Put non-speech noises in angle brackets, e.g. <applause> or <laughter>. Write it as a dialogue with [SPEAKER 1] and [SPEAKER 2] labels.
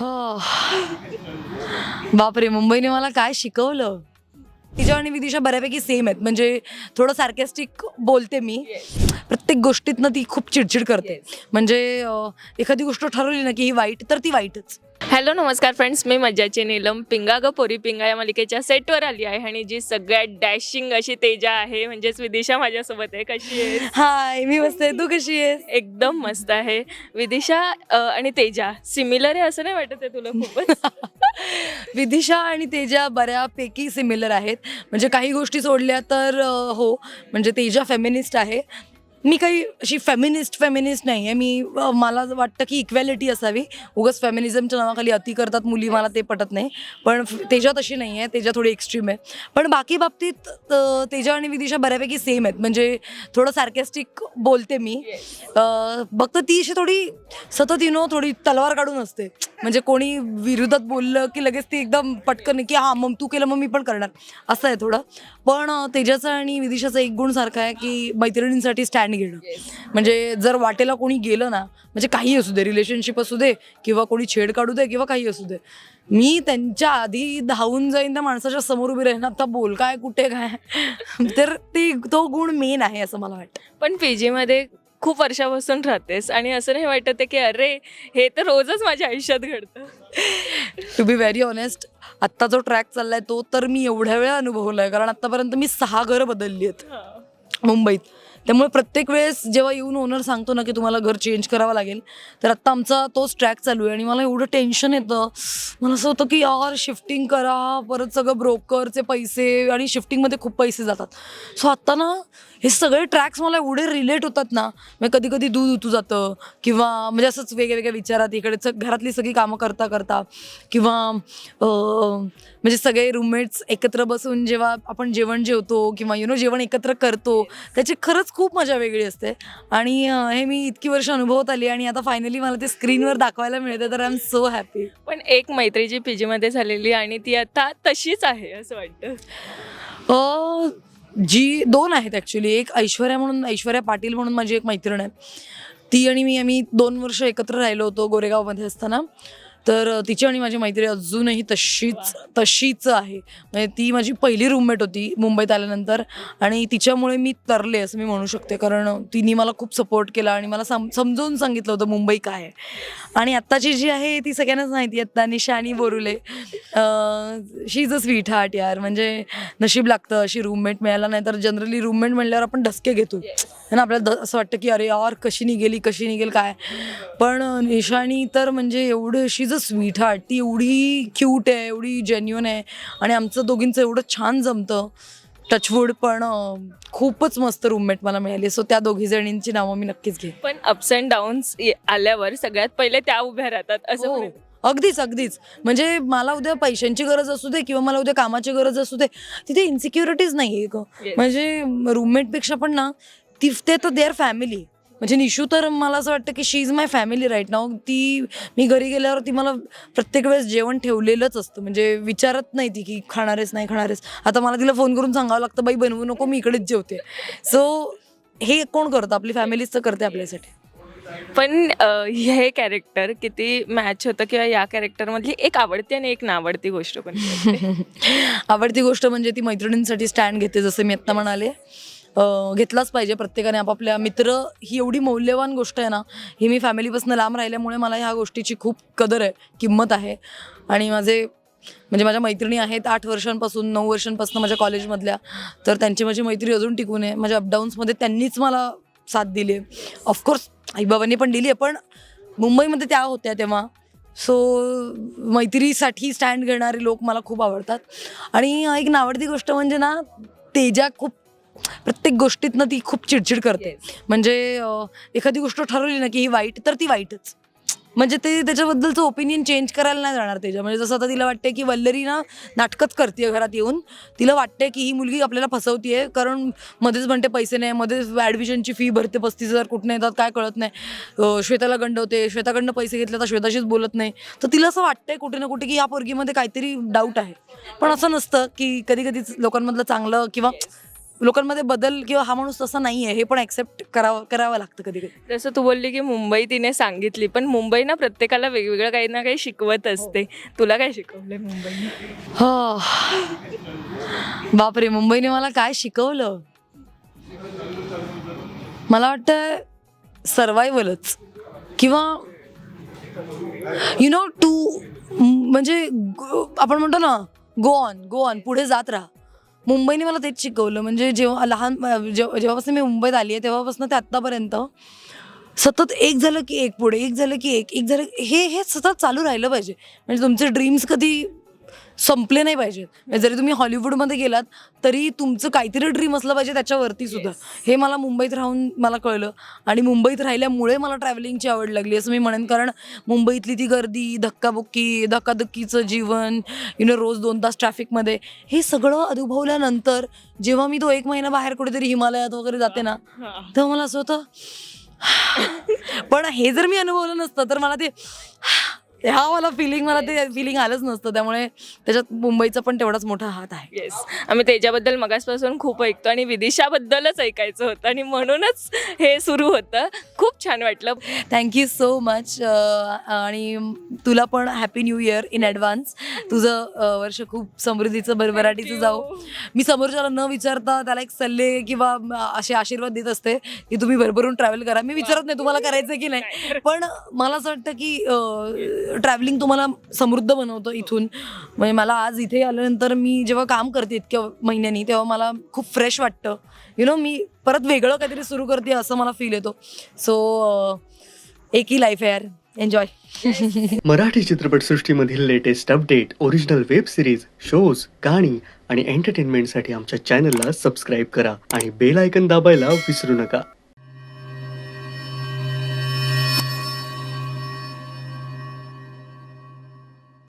[SPEAKER 1] हो. बापरे मुंबईने मला काय शिकवलं? तिच्या आणि विदिशा बऱ्यापैकी सेम आहेत. म्हणजे थोडं सार्कॅस्टिक बोलते मी. प्रत्येक गोष्टीतनं ती खूप चिडचिड करते. म्हणजे अं, एखादी गोष्ट ठरवली ना की ही वाईट तर ती वाईटच.
[SPEAKER 2] हॅलो नमस्कार फ्रेंड्स मी मज्जाची नीलम. पिंगा ग पोरी पिंगा या मालिकेच्या सेटवर आली आहे आणि जी सगळ्यात डॅशिंग अशी तेजा आहे म्हणजेच विदिशा माझ्यासोबत आहे. कशी आहे
[SPEAKER 1] हाय मी मस्त आहे. तू कशी आहेस?
[SPEAKER 2] एकदम मस्त आहे. विदिशा अ, आणि तेजा सिमिलर आहे असं नाही वाटत आहे तुला खूपच? <laughs>
[SPEAKER 1] विदिशा आणि तेजा बऱ्यापैकी सिमिलर आहेत. म्हणजे काही गोष्टी सोडल्या तर अं, हो. म्हणजे तेजा फेमिनिस्ट आहे. मी काही अशी फेमिनिस्ट फेमिनिस्ट नाही आहे मी अं, मला वाटतं की इक्वॅलिटी असावी. उगाच फेमिनिझमच्या नावाखाली अति करतात मुली मला ते पटत नाही. पण फ- तेजा तशी नाही आहे तेजा थोडी एक्स्ट्रीम आहे. पण बाकी बाबतीत अं, तेजा आणि विदिशा बऱ्यापैकी सेम आहेत. म्हणजे थोडं सार्कॅस्टिक बोलते मी. अं, फक्त ती अशी थोडी सतत यु नो थोडी तलवार काढून असते. म्हणजे कोणी विरोधात बोललं की लगेच ती एकदम पटकन की हां मग तू केलं मग मी पण करणार. असं आहे थोडं. पण अं, तेजाचा आणि विदिशाचा एक गुण सारखा आहे की मैत्रिणींसाठी स्टँड घेणं. म्हणजे जर वाटेला कोणी गेलं ना म्हणजे काही असू दे रिलेशनशिप असू दे किंवा कोणी छेड काढू दे किंवा काही असू दे मी त्यांच्या आधी धावून जाईन त्या माणसाच्या समोर उभी राहीन. आता बोल काय कुठे काय? <laughs> तर ते तो गुण मेन आहे असं मला वाटतं.
[SPEAKER 2] पण पी जीमध्ये खूप वर्षापासून राहतेस आणि असं नाही वाटत की अरे हे तर रोजच माझ्या आयुष्यात घडतं.
[SPEAKER 1] टू बी व्हेरी ऑनेस्ट आत्ता जो ट्रॅक चाललाय तो तर मी एवढ्या वेळा अनुभवलाय कारण आतापर्यंत मी सहा घरं बदलली आहेत. मुंबईत. त्यामुळे प्रत्येक वेळेस जेव्हा येऊन ओनर सांगतो ना की तुम्हाला घर चेंज करावं लागेल तर आत्ता आमचा तोच ट्रॅक चालू आहे. आणि मला एवढं टेन्शन येतं. मला असं होतं की यार शिफ्टिंग करा परत सगळं ब्रोकरचे पैसे आणि शिफ्टिंगमध्ये खूप पैसे जातात. सो आत्ता ना हे सगळे ट्रॅक्स मला एवढे रिलेट होतात ना. म्हणजे कधी कधी दूध उतू जातं किंवा म्हणजे असंच वेगळ्या विचारात इकडे घरातली सगळी कामं करता करता किंवा म्हणजे सगळे रूममेट्स एकत्र बसून जेव्हा आपण जेवण जेवतो किंवा यु नो जेवण एकत्र करतो त्याचे खरंच खूप मजा वेगळी असते. आणि हे मी इतकी वर्ष अनुभवत आली आणि आता फायनली मला ते स्क्रीनवर दाखवायला मिळते तर आय एम सो हॅपी
[SPEAKER 2] पण एक मैत्रीची पी जीमध्ये झालेली आणि ती आता तशीच आहे असं वाटतं.
[SPEAKER 1] जी दोन आहेत ॲक्च्युली एक ऐश्वर्या म्हणून ऐश्वर्या पाटील म्हणून माझी एक मैत्रीण आहे. ती आणि मी आम्ही दोन वर्ष एकत्र राहिलो होतो गोरेगावमध्ये असताना. तर तिची आणि माझी मैत्री अजूनही तशीच तशीच आहे. म्हणजे ती माझी पहिली रूममेट होती मुंबईत आल्यानंतर आणि तिच्यामुळे मी तरले असं मी म्हणू शकते. कारण तिने मला खूप सपोर्ट केला आणि मला सम समजावून सांगितलं होतं मुंबई काय आहे. आणि आत्ताची जी आहे ती सगळ्यांनाच माहिती आत्ता Nishani Borule she is a sweet heart यार. म्हणजे नशीब लागतं अशी रूममेट मिळायला. नाही तर जनरली रूममेट म्हणल्यावर आपण धसके घेतो. ना आपल्याला द- असं वाटतं की अरे यार कशी निघेली कशी निघेल काय? पण निशानी तर म्हणजे एवढं she is a sweet heart ती एवढी क्यूट आहे एवढी जेन्युन आहे. आणि आमचं दोघींचं एवढं छान जमतं. टचवूड पण खूपच मस्त रूममेट मला मिळाली. सो त्या दोघी जणींची नावं मी नक्कीच घेईन.
[SPEAKER 2] पण अप्स अँड डाऊन्स आल्यावर सगळ्यात पहिले त्या उभ्या राहतात असं
[SPEAKER 1] हो. अगदीच अगदीच. म्हणजे मला उद्या पैशांची गरज असू दे किंवा मला उद्या कामाची गरज असू दे तिथे इन्सिक्युरिटीज नाही आहे. म्हणजे रूममेटपेक्षा पण ना ती ते तर देअर फॅमिली म्हणजे निशू तर मला असं वाटतं की she is my family right नाव ती मी घरी गेल्यावर ती मला प्रत्येक वेळेस जेवण ठेवलेलंच असतं. म्हणजे विचारत नाही ती की खाणारेस नाही खाणारेस. आता मला तिला फोन करून सांगावं लागतं बाई बनवू नको मी इकडेच जेवते. सो हे कोण करतं? आपली फॅमिलीच तर करते आपल्यासाठी.
[SPEAKER 2] पण हे कॅरेक्टर किती मॅच होतं किंवा या कॅरेक्टरमधली एक आवडती आणि एक नावडती गोष्ट पण <laughs>
[SPEAKER 1] आवडती गोष्ट म्हणजे ती मैत्रिणींसाठी स्टँड घेते जसं मी आत्ता म्हणाले. घेतलाच पाहिजे प्रत्येकाने. आपापल्या मित्र ही एवढी मौल्यवान गोष्ट आहे ना ही मी फॅमिलीपासून लांब राहिल्यामुळे मला ह्या गोष्टीची खूप कदर आहे किंमत आहे. आणि माझे म्हणजे माझ्या मैत्रिणी आहेत आठ वर्षांपासून नऊ वर्षांपासून माझ्या कॉलेजमधल्या तर त्यांची माझी मैत्री अजून टिकून आहे. माझ्या अपडाऊन्समध्ये त्यांनीच मला साथ दिली आहे. ऑफकोर्स आईबाबांनी पण दिली आहे पण मुंबईमध्ये त्या होत्या तेव्हा. सो मैत्रीसाठी स्टँड घेणारे लोक मला खूप आवडतात. आणि एक नावडती गोष्ट म्हणजे ना तेजा खूप प्रत्येक गोष्टीतनं ती खूप चिडचिड करते. म्हणजे एखादी गोष्ट ठरवली ना की ही वाईट तर ती वाईटच. म्हणजे ते त्याच्याबद्दलचं ओपिनियन चेंज करायला नाही जाणार त्याच्या म्हणजे जसं आता तिला वाटते की वल्लरी ना नाटकच करते घरात येऊन. तिला वाटते की ही मुलगी आपल्याला फसवतीये. कारण मध्येच म्हणते पैसे नाही मध्येच ॲडमिशनची फी भरते पस्तीस हजार कुठनं येतात काय कळत नाही. श्वेताला गंडवते श्वेताकडनं पैसे घेतले तर श्वेताशीच बोलत नाही. तर तिला असं वाटतंय कुठे ना कुठे की या पोरगीमध्ये काहीतरी डाऊट आहे. पण असं नसतं की कधी कधी लोकांमधलं चांगलं किंवा लोकांमध्ये बदल किंवा हा माणूस तसा नाही आहे हे पण ऍक्सेप्ट करावं करावं लागतं कधी कधी
[SPEAKER 2] जसं तू बोलली की मुंबई तिने सांगितली पण मुंबई ना प्रत्येकाला वेगवेगळं काही ना काही शिकवत असते. तुला काय शिकवलंय मुंबईने?
[SPEAKER 1] हो. बापरे मुंबईने मला काय शिकवलं? मला वाटतं सर्वायवलच किंवा यु नो टू म्हणजे आपण म्हणतो ना गो ऑन गो ऑन पुढे जात राहा. मुंबईने मला तेच शिकवलं. म्हणजे जेव्हा लहान जेव्हा जेव्हापासून मी मुंबईत आली आहे तेव्हापासून ते आत्तापर्यंत सतत एक झालं की एक पुढे एक झालं की एक एक झालं हे हे सतत चालू राहिलं पाहिजे. म्हणजे तुमचे ड्रीम्स कधी संपले नाही पाहिजेत. म्हणजे जरी तुम्ही हॉलिवूडमध्ये गेलात तरी तुमचं काहीतरी ड्रीम असलं पाहिजे त्याच्यावरती सुद्धा. हे मला मुंबईत राहून मला कळलं. आणि मुंबईत राहिल्यामुळे मला ट्रॅव्हलिंगची आवड लागली असं मी म्हणेन. कारण मुंबईतली ती गर्दी धक्काबुक्की धक्काधक्कीचं जीवन यु नो रोज दोन तास ट्रॅफिकमध्ये हे सगळं अनुभवल्यानंतर जेव्हा मी तो एक महिना बाहेर कुठेतरी हिमालयात वगैरे जाते ना तेव्हा मला असं होतं पण हे जर मी अनुभवलं नसतं तर मला ते ह्या मला फिलिंग मला ते फिलिंग आलंच नसतं. त्यामुळे त्याच्यात मुंबईचा पण तेवढाच मोठा हात आहे.
[SPEAKER 2] येस आम्ही त्याच्याबद्दल मगासपासून खूप ऐकतो आणि विदिशाबद्दलच ऐकायचं होतं आणि म्हणूनच हे सुरू होतं. खूप छान वाटलं.
[SPEAKER 1] थँक्यू सो मच आणि तुला पण happy new year in advance तुझं अं, वर्ष खूप समृद्धीचं भरभराटीचं जाऊ. मी समोरच्याला न विचारता त्याला एक सल्ले किंवा अं, असे आशीर्वाद देत असते की तुम्ही भरभरून ट्रॅव्हल करा. मी विचारत नाही तुम्हाला करायचं की नाही. पण मला असं वाटतं की ट्रॅव्हलिंग तुम्हाला समृद्ध बनवतं इथून. म्हणजे मला आज इथे आल्यानंतर मी जेव्हा काम करते इतक्या महिन्यांनी तेव्हा मला खूप फ्रेश वाटतं. यु नो मी परत वेगळं काहीतरी सुरू करते असं मला फील येतो. सो एक ही लाईफ आहे यार. Enjoy
[SPEAKER 3] Marathi चित्रपटसृष्टीमधील latest update original web series shows गाणी आणि एंटरटेनमेंटसाठी आमच्या चॅनलला सबस्क्राईब करा आणि बेल आयकन दाबायला विसरू नका.